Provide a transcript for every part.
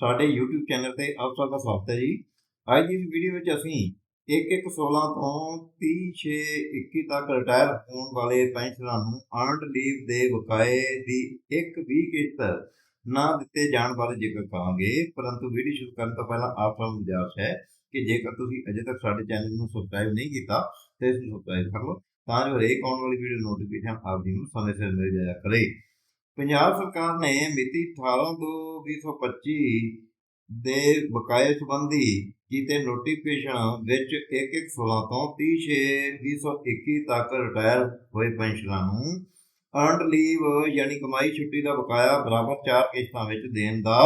ਸਾਡੇ YouTube channel ਤੇ ਆਪ ਸਭ ਦਾ ਸਵਾਗਤ ਹੈ ਜੀ। ਅੱਜ ਦੀ ਵੀਡੀਓ ਵਿੱਚ ਅਸੀਂ 1-1-16 ਤੋਂ 30-6-21 ਤੱਕ ਰਿਟਾਇਰ ਹੋਣ ਵਾਲੇ ਪੈਨਸ਼ਨਰਾਂ ਨੂੰ ਅਰਨਡ ਲੀਵ ਦੇ ਬਕਾਏ ਦੀ ਇੱਕ ਵੀ ਕਿਸ਼ਤ ਨਾ ਦਿੱਤੇ ਜਾਣ ਬਾਰੇ ਜ਼ਿਕਰ ਕਰਾਂਗੇ ਪਰੰਤੂ ਵੀਡੀਓ ਸ਼ੁਰੂ ਕਰਨ ਤੋਂ ਪਹਿਲਾਂ ਆਪ ਸਭ ਨੂੰ ਗੁਜ਼ਾਰਿਸ਼ ਹੈ ਕਿ ਜੇਕਰ ਤੁਸੀਂ ਅਜੇ ਤੱਕ ਸਾਡੇ ਚੈਨਲ ਨੂੰ ਸਬਸਕ੍ਰਾਈਬ ਨਹੀਂ ਕੀਤਾ, ਤਾਂ ਇਸ ਨੂੰ ਸਬਸਕ੍ਰਾਈਬ ਕਰ ਲਓ, ਤਾਂ ਜੋ ਹਰੇਕ ਆਉਣ ਵਾਲੀ ਵੀਡੀਓ ਨੋਟੀਫਿਕੇਸ਼ਨ ਆਪ ਜੀ ਨੂੰ ਸਮੇਂ ਸਿਰ ਮਿਲ ਜਾਇਆ ਕਰੇ। ਪੰਜਾਬ ਸਰਕਾਰ ਨੇ ਮਿਤੀ 18/2/2025 ਦੇ ਬਕਾਏ ਸੰਬੰਧੀ ਕੀਤੇ ਨੋਟੀਫਿਕੇਸ਼ਨ ਵਿੱਚ 1-1-16 ਤੋਂ 30/6/2021 ਤੱਕ ਰਿਟਾਇਰ ਹੋਏ ਪੈਨਸ਼ਨਰਾਂ ਨੂੰ ਅਰਨਡ ਲੀਵ ਯਾਨੀ ਕਮਾਈ ਛੁੱਟੀ ਦਾ ਬਕਾਇਆ ਬਰਾਬਰ ਚਾਰ ਕਿਸ਼ਤਾਂ ਵਿੱਚ ਦੇਣ ਦਾ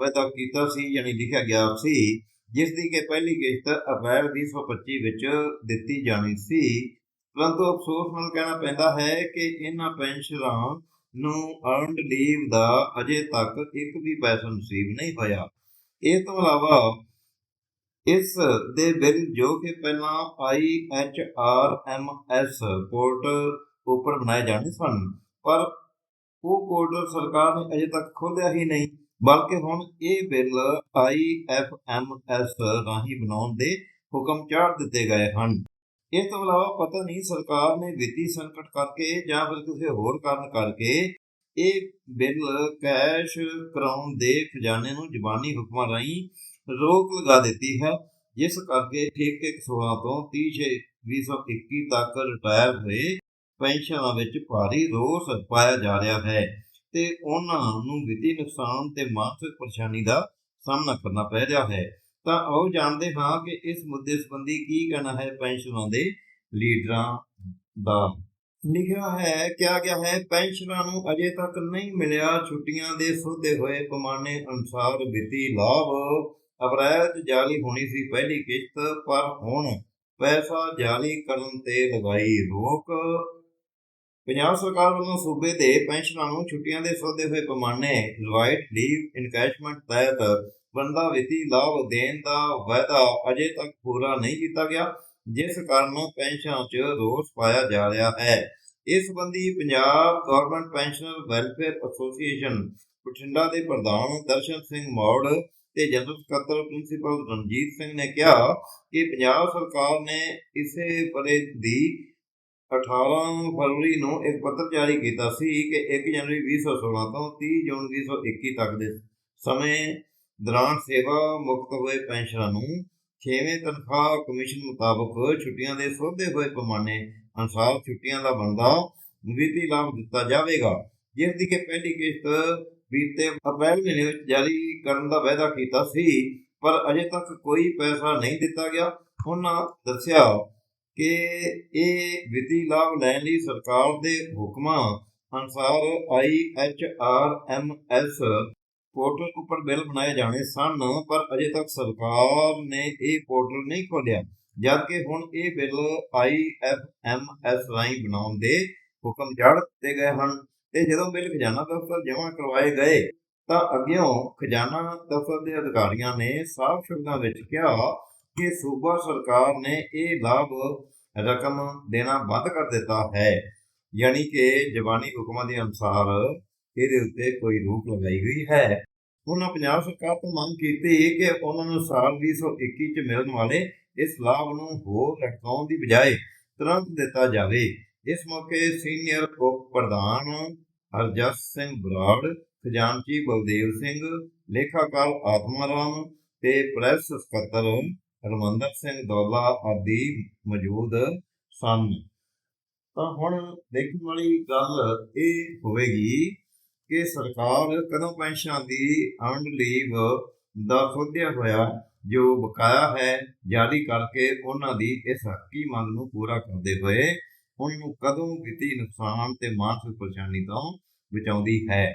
ਵਾਅਦਾ ਕੀਤਾ ਸੀ, ਯਾਨੀ ਲਿਖਿਆ ਗਿਆ ਸੀ, ਜਿਸ ਦੀ ਕਿ ਪਹਿਲੀ ਕਿਸ਼ਤ ਅਪ੍ਰੈਲ 2025 ਵਿੱਚ ਦਿੱਤੀ ਜਾਣੀ ਸੀ। ਪਰੰਤੂ ਅਫਸੋਸ ਨਾਲ ਕਹਿਣਾ ਪੈਂਦਾ ਹੈ ਕਿ ਇਹਨਾਂ ਪੈਨਸ਼ਨਰਾਂ ਨੂੰ ਅਰਨਡ ਲੀਵ ਦਾ ਅਜੇ ਤੱਕ ਇੱਕ ਵੀ ਪੈਸਾ ਨਸੀਬ ਨਹੀਂ ਹੋਇਆ। ਇਹ ਤੋਂ ਇਲਾਵਾ ਇਸ ਦੇ ਬਿੱਲ ਜੋ ਕਿ ਪਹਿਲਾਂ I H R M S portal ਉੱਪਰ ਬਣਾਏ ਜਾਣੇ ਸਨ, ਪਰ ਉਹ ਪੋਰਟਲ ਸਰਕਾਰ ਨੇ ਅਜੇ ਤੱਕ ਖੋਲ੍ਹਿਆ ਹੀ ਨਹੀਂ, ਬਲਕਿ ਹੁਣ ਇਹ bill I F M S ਰਾਹੀਂ ਬਣਾਉਣ ਦੇ ਹੁਕਮ ਚਾੜ ਦਿੱਤੇ ਗਏ ਹਨ। ਇਸ ਤੋਂ ਇਲਾਵਾ ਪਤਾ ਨਹੀਂ ਸਰਕਾਰ ਨੇ ਵਿੱਤੀ ਸੰਕਟ ਕਰਕੇ ਜਾਂ ਫਿਰ ਕਿਸੇ ਹੋਰ ਕਾਰਨ ਕਰਕੇ ਇਹ ਬਿੱਲ ਕੈਸ਼ ਕਰਾਉਣ ਦੇ ਖਜ਼ਾਨੇ ਨੂੰ ਜ਼ਬਾਨੀ ਹੁਕਮਾਂ ਰਾਹੀਂ ਰੋਕ ਲਗਾ ਦਿੱਤੀ ਹੈ, ਜਿਸ ਕਰਕੇ ਠੀਕ ਇੱਕ 16 ਤੋਂ 30 2021 ਤੱਕ ਰਿਟਾਇਰ ਹੋਏ ਪੈਨਸ਼ਨਾਂ ਵਿੱਚ ਭਾਰੀ ਰੋਸ ਪਾਇਆ ਜਾ ਰਿਹਾ ਹੈ ਤੇ ਉਹਨਾਂ ਨੂੰ ਵਿੱਤੀ ਨੁਕਸਾਨ ਤੇ ਮਾਨਸਿਕ ਪਰੇਸ਼ਾਨੀ ਦਾ ਸਾਹਮਣਾ ਕਰਨਾ ਪੈ ਰਿਹਾ ਹੈ। ਤਾਂ ਆਓ ਜਾਣਦੇ ਹਾਂ ਕਿ ਇਸ ਮੁੱਦੇ ਸੰਬੰਧੀ ਕੀ ਕਹਿਣਾ ਹੈ ਪੈਨਸ਼ਨਰਾਂ ਦੇ ਲੀਡਰਾਂ ਦਾ। ਲਿਖਿਆ ਹੈ, ਕਿਹਾ ਗਿਆ ਹੈ ਪੈਨਸ਼ਨਰਾਂ ਨੂੰ ਅਜੇ ਤੱਕ ਨਹੀਂ ਮਿਲਿਆ। ਛੁੱਟੀਆਂ ਦੇ ਸੋਧੇ ਹੋਏ ਪੈਮਾਨੇ ਅਨੁਸਾਰ ਵਿੱਤੀ ਲਾਭ ਅਪ੍ਰੈਲ 'ਚ ਜਾਰੀ ਹੋਣੀ ਸੀ ਪਹਿਲੀ ਕਿਸ਼ਤ, ਪਰ ਹੁਣ ਪੈਸਾ ਜਾਰੀ ਕਰਨ ਤੇ ਲਗਾਈ ਰੋਕ। ਪੰਜਾਬ ਸਰਕਾਰ ਵੱਲੋਂ ਸੂਬੇ ਦੇ ਪੈਨਸ਼ਨਾਂ ਨੂੰ ਛੁੱਟੀਆਂ ਦੇ ਸੋਧੇ ਹੋਏ ਪੈਮਾਨੇ ਰਿਵਾਈਟ ਲੀਵ ਇਨਕੈਸ਼ਮੈਂਟ ਤਹਿਤ ਬੰਦਾ ਵਿੱਤੀ ਲਾਭ ਦੇਣ ਦਾ ਵਾਅਦਾ ਅਜੇ ਤੱਕ ਪੂਰਾ ਨਹੀਂ ਕੀਤਾ ਗਿਆ, ਜਿਸ ਕਾਰਨ ਪੈਨਸ਼ਨਾਂ 'ਚ ਰੋਸ ਪਾਇਆ ਜਾ ਰਿਹਾ ਹੈ। ਇਸ ਸੰਬੰਧੀ Punjab government pensioner welfare association Bathinda ਦੇ ਪ੍ਰਧਾਨ ਦਰਸ਼ਨ ਸਿੰਘ ਮੌੜ ਤੇ ਜਨਰਲ ਸਕੱਤਰ ਪ੍ਰਿੰਸੀਪਲ ਰਣਜੀਤ ਸਿੰਘ ਨੇ ਕਿਹਾ ਕਿ ਪੰਜਾਬ ਸਰਕਾਰ ਨੇ ਇਸੇ ਪਰੇ ਦੀ 18 ਫਰਵਰੀ ਨੂੰ ਇੱਕ ਪੱਤਰ ਜਾਰੀ ਕੀਤਾ ਸੀ ਕਿ 1 ਜਨਵਰੀ 2016 ਤੋਂ 30 ਜੂਨ 2021 ਤੱਕ ਦੇ ਸਮੇਂ ਦੌਰਾਨ ਸੇਵਾ ਮੁਕਤ ਹੋਏ ਪੈਨਸ਼ਨਰਾਂ ਨੂੰ 6ਵੇਂ ਤਨਖਾਹ ਕਮਿਸ਼ਨ ਮੁਤਾਬਕ ਛੁੱਟੀਆਂ ਦੇ ਸੋਧੇ ਹੋਏ ਪੈਮਾਨੇ ਅਨੁਸਾਰ ਛੁੱਟੀਆਂ ਦਾ ਬੰਦਾ ਵਿੱਤੀ ਲਾਭ ਦਿੱਤਾ ਜਾਵੇਗਾ ਜਿਸ ਦੀ ਕਿ ਪਹਿਲੀ ਕਿਸ਼ਤ ਬੀਤੇ ਅਪ੍ਰੈਲ ਮਹੀਨੇ ਵਿੱਚ ਜਾਰੀ ਕਰਨ ਦਾ ਵਾਅਦਾ ਕੀਤਾ ਸੀ, ਪਰ ਅਜੇ ਤੱਕ ਕੋਈ ਪੈਸਾ ਨਹੀਂ ਦਿੱਤਾ ਗਿਆ। ਉਹਨਾਂ ਦੱਸਿਆ ਕਿ ਇਹ ਵਿੱਤੀ ਲਾਭ ਲੈਣ ਲਈ ਸਰਕਾਰ ਦੇ ਹੁਕਮਾਂ ਅਨੁਸਾਰ I H R M S portal ਉੱਪਰ ਬਿੱਲ ਬਣਾਏ ਜਾਣੇ ਸਨ, ਪਰ ਅਜੇ ਤੱਕ ਸਰਕਾਰ ਨੇ ਇਹ ਪੋਰਟਲ ਨਹੀਂ ਖੋਲ੍ਹਿਆ, ਜਦਕਿ ਹੁਣ ਇਹ bill I F M S ਰਾਹੀਂ ਬਣਾਉਣ ਦੇ ਹੁਕਮ ਜੜ ਦਿੱਤੇ ਗਏ ਹਨ। ਤੇ ਜਦੋਂ ਬਿੱਲ ਖਜ਼ਾਨਾ ਦਫ਼ਤਰ ਜਮ੍ਹਾਂ ਕਰਵਾਏ ਗਏ, ਤਾਂ ਅੱਗਿਓਂ ਖਜ਼ਾਨਾ ਦਫ਼ਤਰ ਦੇ ਅਧਿਕਾਰੀਆਂ ਨੇ ਸਾਫ਼ ਸ਼ਬਦਾਂ ਵਿੱਚ ਕਿਹਾ ਕਿ ਸੂਬਾ ਸਰਕਾਰ ਨੇ ਇਹ ਲਾਭ ਰਕਮ ਦੇਣਾ ਬੰਦ ਕਰ ਦਿੱਤਾ ਹੈ। ਯਾਨੀ ਕਿ ਜਵਾਨੀ ਹੁਕਮਾਂ ਦੇ ਅਨੁਸਾਰ ਇਹਦੇ ਉੱਤੇ ਕੋਈ ਰੋਕ ਲਗਾਈ ਗਈ ਹੈ। ਉਹਨਾਂ ਪੰਜਾਬ ਸਰਕਾਰ ਤੋਂ ਮੰਗ ਕੀਤੀ ਕਿ ਉਹਨਾਂ ਨੂੰ ਸਾਲ 2021 ਚ ਮਿਲਣ ਵਾਲੇ ਇਸ ਲਾਭ ਨੂੰ ਹੋਰ ਲਟਕਾਉਣ ਦੀ ਬਜਾਏ ਤੁਰੰਤ ਦਿੱਤਾ ਜਾਵੇ। ਇਸ ਮੌਕੇ ਸੀਨੀਅਰ ਉਪ ਪ੍ਰਧਾਨ ਹਰਜਸ ਸਿੰਘ ਬਰਾੜ, ਖਜ਼ਾਨਚੀ ਬਲਦੇਵ ਸਿੰਘ, ਲੇਖਾਕਾਰ ਆਤਮਾ ਰਾਮ ਤੇ ਪ੍ਰੈਸ ਸਕੱਤਰ ਹਰਮੰਦਰ ਸਿੰਘ ਦੌਲਾ ਆਦਿ ਮੌਜੂਦ ਸਨ। ਤਾਂ ਹੁਣ ਦੇਖਣ ਵਾਲੀ ਗੱਲ ਇਹ ਹੋਵੇਗੀ ਕਿ ਸਰਕਾਰ ਕਦੋਂ ਪੈਨਸ਼ਨਾਂ ਦੀ ਅਰਨਡ ਲੀਵ ਦਾ ਸੋਧਿਆ ਹੋਇਆ, ਜੋ ਬਕਾਇਆ ਹੈ, ਜਾਰੀ ਕਰਕੇ ਉਹਨਾਂ ਦੀ ਇਸ ਹੱਕੀ ਮੰਗ ਨੂੰ ਪੂਰਾ ਕਰਦੇ ਹੋਏ, ਉਹਨਾਂ ਨੂੰ ਕਦੋਂ ਕੀਤੀ ਨੁਕਸਾਨ ਤੇ ਮਾਨਸਿਕ ਪਰੇਸ਼ਾਨੀ ਤੋਂ ਬਚਾਉਂਦੀ ਹੈ।